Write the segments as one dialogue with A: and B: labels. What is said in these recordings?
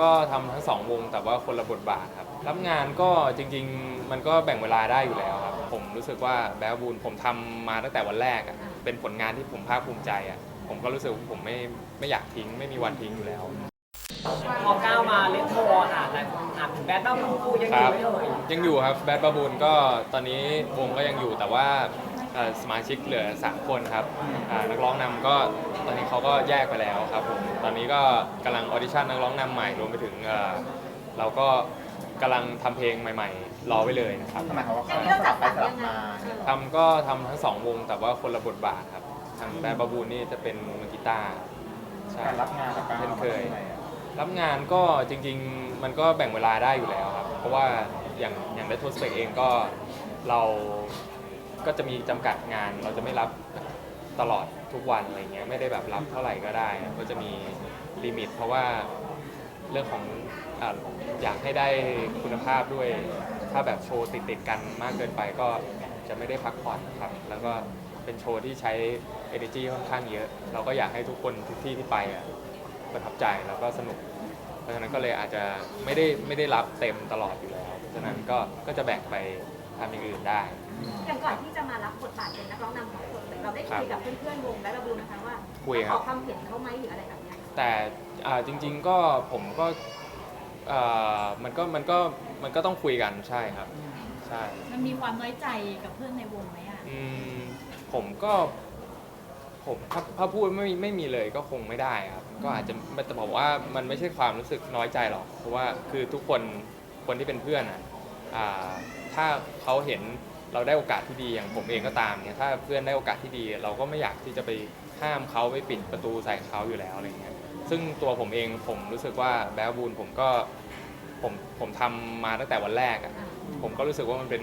A: ก็ทำทั้งสองวงแต่ว่าคนละบทบาทครับ รับงานก็จริงๆ มันก็แบ่งเวลาได้อยู่แล้วครับ ผมรู้สึกว่าแบลบูนผมทำมาตั้งแต่วันแรกอะเป็นผลงานที่ผมภาคภูมิใจอะผมก็รู้สึกว่าผมไม่ไม่อยากทิ้ง ไม่มีวันทิ้งอยู่แล้ว
B: พอก้าวมาเล่นโทรค่ะหลายคนถามถึงแบทบ้าบูยัง
A: ค
B: อยู่
A: รับ
B: ไม่เอ่ย
A: ยังอยู่ครับแบดบาบูนก็ตอนนี้วงก็ยังอยู่แต่ว่าเอ่อสมาชิกเหลือ 3 คนครับอ่านักร้องนำก็ตอนนี้เขาก็แยกไปแล้วครับผมตอนนี้ก็กำลังออดิชั่นนักร้องนำใหม่รวมไปถึงเอ่อเราก็กำลังทำเพลงใหม่ ๆ รอไว้เลยนะครับ
C: หมายความว่าเขาต้องสลับไปสลับมา
A: ทำก็ทำทั้งสองวงแต่ว่าคนละบทบาทครับทางแบดบาบูนนี่จะเป็นมือกีตาร์ใช่
C: การรับงานกับการ
A: เช่นเคย
C: ทำงานอะ
A: รับงานก็จริงๆ มันก็แบ่งเวลาได้อยู่แล้วครับ เพราะว่าอย่างอย่างได้ทสเปกเองก็เรา ก็จะมีจำกัดงาน เราจะไม่รับตลอดทุกวันอะไรเงี้ยไม่ได้แบบรับเท่าไหร่ก็ได้ก็จะมีลิมิต เพราะว่าเรื่องของออยากให้ได้คุณภาพด้วย ถ้าแบบโชว์ติดๆกันมากเกินไปก็จะไม่ได้พักผ่อนครับ แล้วก็เป็นโชว์ที่ใช้ energy ค่อนข้างเยอะ เราก็อยากให้ทุกคนทุกที่ที่ไปอะประทับใจแล้วก็สนุก เพราะฉะนั้นก็เลยอาจจะไม่ได้ไม่ได้รับเต็มตลอดอยู่แล้ว เพราะฉะนั้นก็ก็จะแบ่งไป ทำอย่างอื่นได้
D: อย่างก่อนที่จะมารับบทบาทเป็นนักร้องนำของคนเราได้คุยกับเพื่อนๆวงและเราดูนะคะว่า
A: คุยครับ
D: ขอความเห็นเขาไหมหรืออะไรแบบเนี้ย
A: แต่อ่าจริง ๆก็ผมก็อ่ามันก็มันก็มันก็ต้องคุยกันใช่ครับ ใช่
E: มันมีความน้อยใจกับเพื่อนในวงไหมอะ
A: อืมผมก็ผมถ้าถ้าพูดไม่ไม่มีเลยก็คงไม่ได้ครับ ก็อาจจะแต่บอกว่ามันไม่ใช่ความรู้สึกน้อยใจหรอก เพราะว่าคือทุกคนคนที่เป็นเพื่อนอะอ่า ถ้าเขาเห็นเราได้โอกาสที่ดีอย่างผมเองก็ตามเนี่ยถ้าเพื่อนได้โอกาสที่ดี เราก็ไม่อยากที่จะไปห้ามเขาไปปิดประตูใส่เขาอยู่แล้วอะไรเงี้ยซึ่งตัวผมเองผมรู้สึกว่าแบลบูนผมก็ผมผมทำมาตั้งแต่วันแรกอะผมก็รู้สึกว่ามันเป็น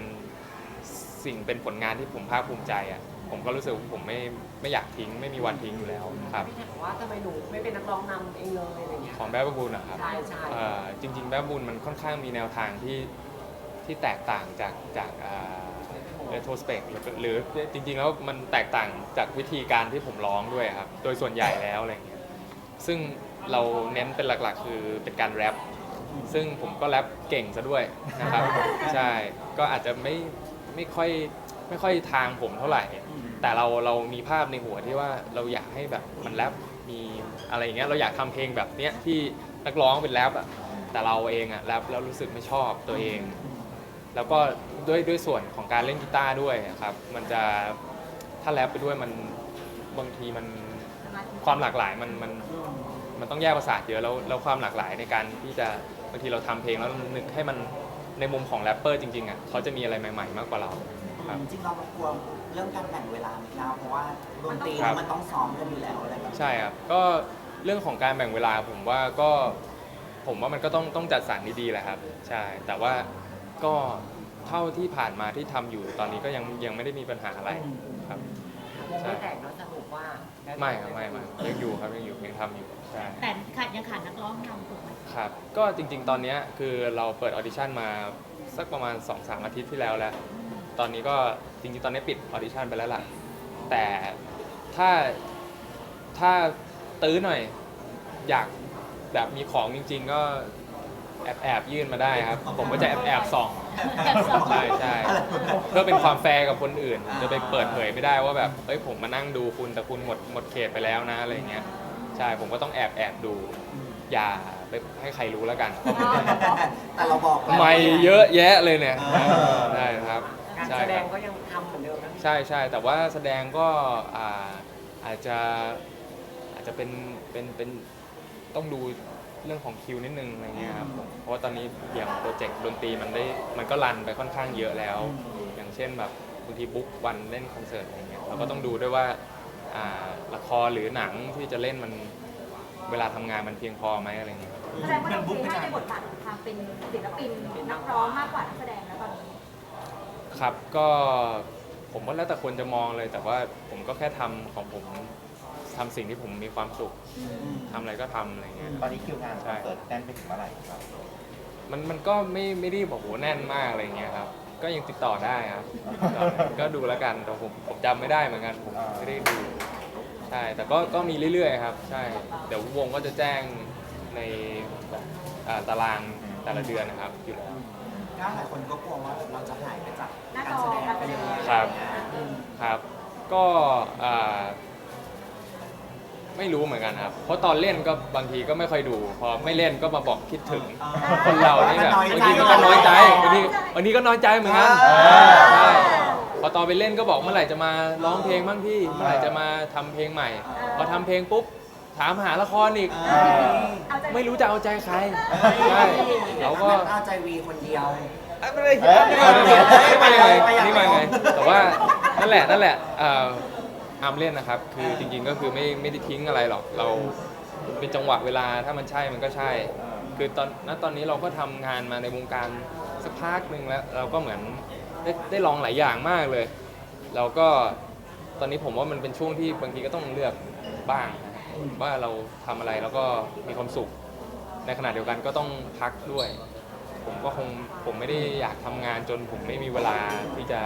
A: สิ่งเป็นผลงานที่ผมภาคภูมิใจอะผมก็รู้สึกว่าผมไม่ไม่อยากทิ้งไม่มีวันทิ้งอยู่แล้วครับ
B: พี่แขกบอกว่าทำไมหนูไม่เป็นนักร้องนำเองเลยอะไรเงี้ย
A: ของแบลบูนนะครับ
B: ใช่ใช่
A: เอ่อจริง ๆ แบบบุญมันค่อนข้างมีแนวทางที่ ที่แตกต่างจากจากเรโทรสเปกหรือจริงๆแล้วมันแตกต่างจากวิธีการที่ผมร้องด้วยครับ โดยส่วนใหญ่แล้วอะไรเงี้ยซึ่งเราเน้นเป็นหลักๆ คือเป็นการแรปซึ่งผมก็แรปเก่งซะด้วยนะครับ ใช่ก็อาจจะไม่ไม่ค่อยไม่ค่อยทางผมเท่าไหร่ แต่เราเรามีภาพในหัวที่ว่าเราอยากให้แบบมันแรปมีอะไรอย่างเงี้ยเราอยากทำเพลงแบบเนี้ยที่นักร้องเป็นแรปอะแต่เราเองอะแรปแล้วรู้สึกไม่ชอบตัวเอง แล้วก็ด้วยด้วยส่วนของการเล่นกีตาร์ด้วยอะครับ มันจะถ้าแรปไปด้วยมันบางทีมัน
D: สมาธิ
A: ความหลากหลายมันมันมันต้องแยกประสาทเยอะแล้วแล้วความหลากหลายในการที่จะบางทีเราทำเพลงแล้วนึกให้มันในมุมของแรปเปอร์จริงๆอะเขาจะมีอะไรใหม่ ๆ มากกว่าเราครับ
F: จริงๆเรากลัวเรื่องการแบ่งเวลาไหมครับเพราะว่าดนตรี
A: ครับ
F: มันต้องซ้อมกันอยู่แล้วอะไรแบบนี้
A: ใช่ครับก็เรื่องของการแบ่งเวลาผมว่าก็ผมว่ามันก็ต้องต้องจัดสรรดีๆแหละครับ ใช่แต่ว่า ก็เท่าที่ผ่านมาที่ทำอยู่ตอนนี้ก็ยังยังไม่ได้มีปัญหาอะไรครับ
B: วงไม่แตกเนอะสรุปว่า
A: ไม่ครับไม่ไม่ยังอยู่ครับยังอยู่ยังทำอยู่ใช่
E: แต่ขาดยังขาดนักร้องนำถูกไหม
A: ครับ ก็จริง ๆ ตอนเนี้ยคือเราเปิดออดิชั่นมาสักประมาณ 2-3 อาทิตย์ที่แล้วแล้ว ตอนนี้ก็จริงๆ ตอนนี้ปิดออดิชั่นไปแล้วล่ะ แต่ถ้าถ้าตื้อหน่อย อยากแบบมีของจริง ๆ ก็ แอบแอบยื่นมาได้ครับ ผมก็จะแอบแอบส่อง
E: แบบสอง
A: ใช่ใช่เพื่อเป็นความแฟร์กับคนอื่น จะไปเปิดเผยไม่ได้ว่าแบบเอ้ยผมมานั่งดูคุณแต่คุณหมดหมดเขตไปแล้วนะอะไรเงี้ยใช่ผมก็ต้องแอบแอบดู อย่าไปให้ใครรู้แล้วกัน
F: แต่เราบอกแล้ว
A: ไม่เยอะแยะเลยเนี่ย
F: อ่า
A: ได้ครับ
B: การ
A: ใช่
B: แสด
A: ครั
B: ง
A: บ
B: ก็ยังทำเหมือนเดิมนะ
A: ใช่ใช่แต่ว่าแสดงก็อ่าอาจจะอาจจะเป็นเป็นเป็นต้องดู เรื่องของคิวนิดนึงอะไรเงี้ยครับผมเพราะว่าตอนนี้อย่างโปรเจกต์ดนตรีมันได้มันก็รันไปค่อนข้างเยอะแล้ว อย่างเช่นแบบบางทีบุ๊กวันเล่นคอนเสิร์ตอะไรเงี้ยเราก็ต้องดูด้วยว่าอ่าละครหรือหนังที่จะเล่นมันเวลาทำงานมันเพียงพอไหมอะไรเงี้ย
D: แสดงว่าเราเคยให้ในบทบาทของความเป็นศิลปินนักร้องมากกว่านักแสดงแล้วตอนนี้
A: ครับก็ผมว่าแล้วแต่คนจะมองเลยแต่ว่าผมก็แค่ทำของผม ทำสิ่งที่ผมมีความสุขทำอะไรก็ทำอะไรเงี้ย
C: ตอนนี้คิวงานคอนเสิร์ตแน่นไปถึงเมื่อไหร่ครับ
A: มันมันก็ไม่ไม่ได้บอกโหแน่นมากอะไรเงี้ยครับ ก็ยังติดต่อได้ครับติดต่อได้ก็ดูแล้วกันแต่ผมผมจำไม่ได้เหมือนกันผมไม่ได้ดูใช่แต่ก็ก็มีเรื่อยๆครับ ใช่เดี๋ยววงก็จะแจ้งในแบบอ่าตารางแต่ละเดือนนะครับอยู่แล้ว
F: ก้าวหลายคนก็กลัวว่าเราจะหายไปจาก
D: หน้า
F: การ
D: จอ
F: แสดง
D: การ
F: ไป
D: แส
F: เล
D: ด
F: ย
D: ง
A: ครับ
F: อืม
A: ครับ ก็อ่า ไม่รู้เหมือนกันครับ เพราะตอนเล่นก็บางทีก็ไม่ค่อยดู พอไม่เล่นก็มาบอกคิดถึง คนเรานี่แบบบางทีก็น้อยใจบางทีบางทีก็น้อยใจเหมือนกันใช่พอตอนไปเล่นก็บอกเมื่อไหร่จะมาร้องเพลงบ้างพี่เมื่อไหร่จะมาทำเพลงใหม่ พอทำเพลงปุ๊บถามหาละครอีก
F: เออ
D: เอาใจ
A: ไม่รู้จะเอาใจใครใช่เราก็
F: เอาใจวีคนเดียว
A: เอ้ยไม่ได้ไม่ได้ไม่ได้ไม่ได้ไม่ได้ไม่ได้ไม่ได้แต่ว่านั่นแหละนั่นแหละเอาร์มเล่นนะครับ คือจริง ๆ ก็คือไม่ไม่ได้ทิ้งอะไรหรอก เราเป็นจังหวะเวลาถ้ามันใช่มันก็ใช่ คือตอนณตอนนี้เราก็ทำงานมาในวงการสักพักหนึ่งแล้ว เราก็เหมือนได้ได้ลองหลายอย่างมากเลย เราก็ตอนนี้ผมว่ามันเป็นช่วงที่บางทีก็ต้องเลือกบ้างว่าเราทำอะไรแล้วก็มีความสุข ในขณะเดียวกันก็ต้องพักด้วย ผมก็คงผมไม่ได้อยากทำงานจนผมไม่มีเวลาที่จะ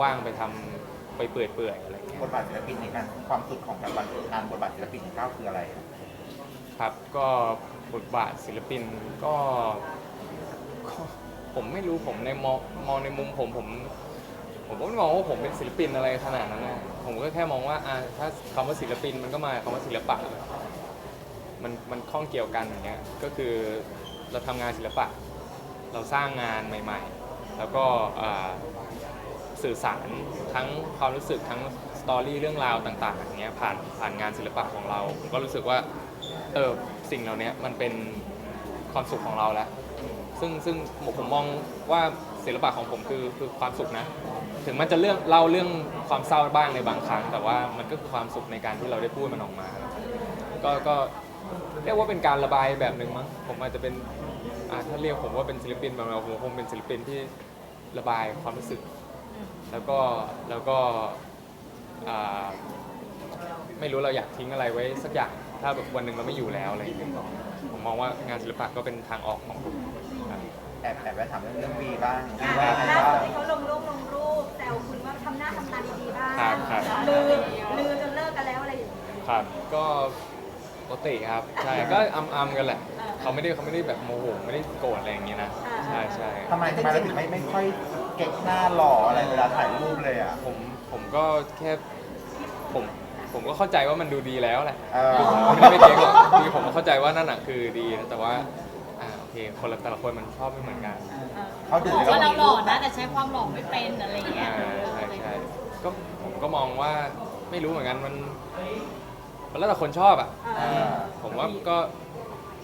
A: ว่างไปทำ ไปเปื่อยๆอะไรอย่างเงี้ย
C: บทบาทศิลปินในการความสุดของการงานบทบาทศิลปินของก้าวคืออะไรอะ
A: ครับ ก็บทบาทศิลปินก็ก็ผมไม่รู้ผมในมองมองในมุมผมผม ผมก็ไม่มองว่าผมเป็นศิลปินอะไรขนาดนั้นนะผมก็แค่มองว่าอะถ้าคำว่าศิลปินมันก็มาคำว่าศิลปะ มันมันข้องเกี่ยวกันอย่างเงี้ยก็คือเราทำงานศิลปะ เราสร้างงานใหม่ ๆ แล้วก็อ่า สื่อสารทั้งความรู้สึกทั้งสตอรี่เรื่องราวต่างๆอย่างเงี้ยผ่านผ่านงานศิลปะของเราผมก็รู้สึกว่าเออสิ่งเหล่านี้มันเป็นความสุขของเราแล้วซึ่งซึ่งผมมองว่าศิลปะของผมคือคือความสุขนะ ถึงมันจะเรื่องเล่าเรื่องความเศร้าบ้างในบางครั้ง แต่ว่ามันก็คือความสุขในการที่เราได้พูดมันออกมา ก็ก็เรียกว่าเป็นการระบายแบบหนึ่งมั้งผมอาจจะเป็นอ่าถ้าเรียกผมว่าเป็นศิลปินแบบเราผมคงเป็นศิลปินที่ระบายความรู้สึก แล้วก็แล้วก็อ่าไม่รู้เราอยากทิ้งอะไรไว้สักอย่าง ถ้าแบบวันหนึ่งเราไม่อยู่แล้วอะไรอย่างเงี้ยผมมองว่างานศิลปะก็เป็นทางออกของผมครับ
C: แอบแอบไปถามเรื่องเรื่องวีบ้างวี
D: อะ
C: ว่าไง
D: ล่า
C: บ้าง
D: สุดที่เขาลงรูปลงรูปแซวคุณว่าทำหน้าทำตาดีๆบ้าง
A: ครับครับ
D: ลือลือจนเลิกกันแล้วอะไรอย่างเงี้ย
A: ครับก็ปกติครับใช่ก็อัมอัมๆกันแหละเขาไม่ได้เขาไม่ได้แบบโมโหไม่ได้โกรธอะไรอย่างงี้นะใช่ใช่
C: ทำไมทำไมเราถึงไม่ไม่ค่อย เก๊กหน้าหล่ออะไรเวลาถ่ายรูปเลยอะ
A: ผมผมก็แค่ผมผมก็เข้าใจว่ามันดูดีแล้วแหละ
C: เออ
A: ผมไม่ได้ไม่เจ๊งหรอกคือผมก็เข้าใจว่านั่นน่ะคือดีนะแต่ว่าอ่าโอเคคนละแต่ละคนมันชอบไม่เหมือนกัน
C: เขาดู
E: บอก
C: แล้ว
E: ว่าเราหล่อนะ แต่ใช้ความหล่อไม่เป็นอะไรอย่างเงี้
A: อ่ายใช่ใช่ก็ผมก็มองว่าไม่รู้เหมือนกันมันมันแล้วแต่คนชอบอะ
C: เออ
A: ผมว่าก็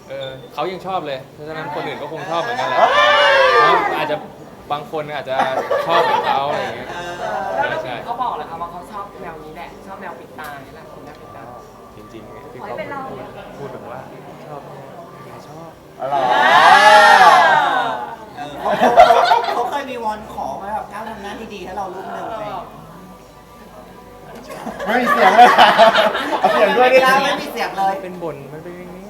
A: เออเขายังชอบเลยเพราะฉะนั้นคนอื่นก็คงชอบเหมือนกันแหละแล้วอาจจะ บางคนอาจจะชอบแบบเขาอะไรอย่างเงี้ยใช่ใช่
B: เขาบอกเลยค่ะว่าเขาชอบแนวนี้แหละ ชอบแนวปิดตานี่แหละคนแนวปิดตา
A: จริงๆเนี่ยที่
D: ขอ
A: เขา
D: ให้เป็นเรา
A: พูดแบบว่าชอบใครชอบ
C: อะไร
F: เออเขาเขาเขาเคยมีวอนขอไหมแบบก้าวทำหน้าที่ดีให้เรารูปหนึ่งอะไรอย่างเงี้ย
C: ไม่มีเสียงเลยอะเอาเสียงด้วยดิ
F: ก้าวไม่มีเสียงเลย
A: เป็นบนมันเป็นอย่างนี้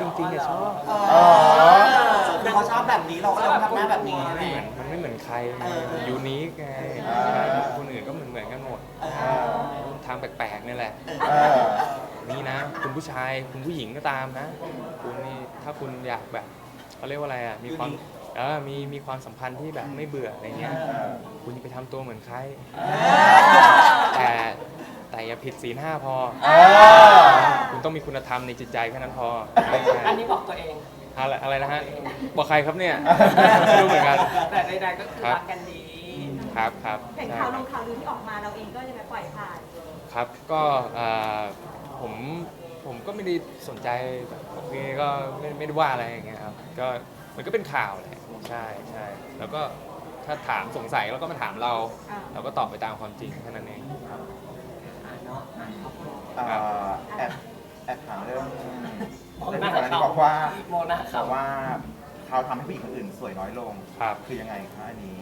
A: จริงๆเนี่ยชอบ
F: เออ
C: อ๋อ
F: คือเขาชอบแบบนี้เราก็เลยต้องทำหน้าแบบนี้
A: มันไม่เหมือนมัน ไม่เหมือนใครไง
F: เออ
A: มันยูนิคไง
C: อ่า
A: ใช่คนอื่นก็เหมือนเหมือนกันหมด
F: เอ
C: เอ
F: อ
C: อ
A: ทางแปลกๆนี่แหละ
C: เออ
A: นี่นะ คุณผู้ชายคุณผู้หญิงก็ตามนะ คุณนี่ถ้าคุณอยากแบบเขาเรียกว่าอะไรอะมีความเออมีมีความสัมพันธ์ที่แบบไม่เบื่ออะไรเงี้ย
C: เออ
A: คุณอย่าไปทำตัวเหมือนใคร
C: เอ
A: แต่แต่อย่าผิดศีลห้าพอ
C: อ
A: คุณต้องมีคุณธรรมในจิตใจแค่นั้นพอใช่
B: อันนี้บอกตัวเอง
A: อะไรอะไรนะฮะบอกใครครับเนี่ยไม่รู้เหมือนกัน
B: แต่ใดๆก็คือรักกันดี
A: ครับครับ
D: เห็น
A: ใช่
D: ข่าว
A: ค
D: ล
A: รับ
D: งข่าวลือที่ออกมาเราเองก็ยังไงปล่อยผ่าน
A: ครับก็เอ่อผมผมก็ไม่ได้สนใจแบบโอเคก็ไม่ไม่ได้ว่าอะไรอย่างเงี้ยครับก็มันก็เป็นข่าวแหละใช่ใช่แล้วก็ถ้าถามสงสัยเราก็มาถามเรา
D: อ่า
A: เราก็ตอบไปตามความจริงแค่นั้นเองครับ
B: อะเนาะอะขอบคุณ
C: เอ่อแอบแอบถามเรื่อง
B: โม
C: เรื่อง
B: นา
C: ที่ก่อนหน้านี้
B: เขา
C: บอกว่า
B: โมนา
C: บ
B: เขา
C: อกว่าเขาทำให้ผู้หญิงคนอื่นสวยน้อยลง
A: ครับ
C: คือยังไงคะอันนี้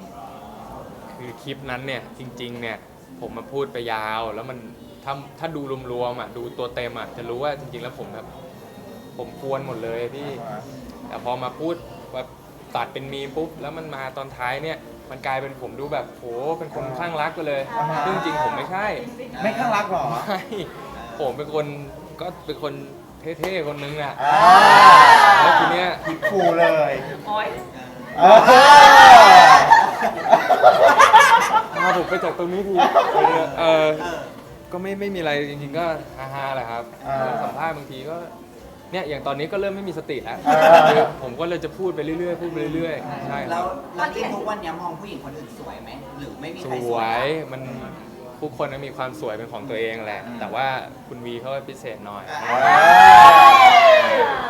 A: คือคลิปนั้นเนี่ยจริงๆเนี่ยผมมาพูดไปยาวแล้วมันถ้าถ้าดูรวมๆอะดูตัวเต็มอะจะรู้ว่าจริงๆแล้วผมแบบผมกวนหมดเลยพี่ แต่พอมาพูดแบบตัดเป็นมีมปุ๊บ แล้วมันมาตอนท้ายเนี่ย มันกลายเป็นผมดูแบบโหเป็นคนข้างรักไปเลย
C: อ่าฮะ
A: ซึ่งจริงๆผมไม่ใช่
C: ไม่ข้างรักหรอ
A: ไม่ผมเป็นคน ก็เป็นคนเท่ๆคนนึงอะ
C: อ่า
A: แล้วทีเนี้ย
C: ผิดครูเลย
B: โอ้ย
C: เออ
A: พาผมไปจากตรงนี้ทีเออก็ไม่ไม่มีอะไรจริงๆก็ฮาๆแหละครับ
C: อ่า
A: สัมภาษณ์บางทีก็เนี่ยอย่างตอนนี้ก็เริ่มไม่มีสติแล้ว
C: อ่า
A: คือผมก็เลยจะพูดไปเรื่อยๆพูดไปเรื่อยๆใช่ค
F: แล้
A: รั
F: ว
A: บ
F: แล้วที่ทุกวันเนี้ยมองผู้หญิงคนอื่นสวยไหมหรือไม่มี
A: ส
F: ใครส
A: ว
F: วย
A: ยมัน ผู้คนนั้นมีความสวยเป็นของตัวเองแหละ แต่ว่าคุณวีเขาพิเศษหน่อย
F: อ่า
C: อ่า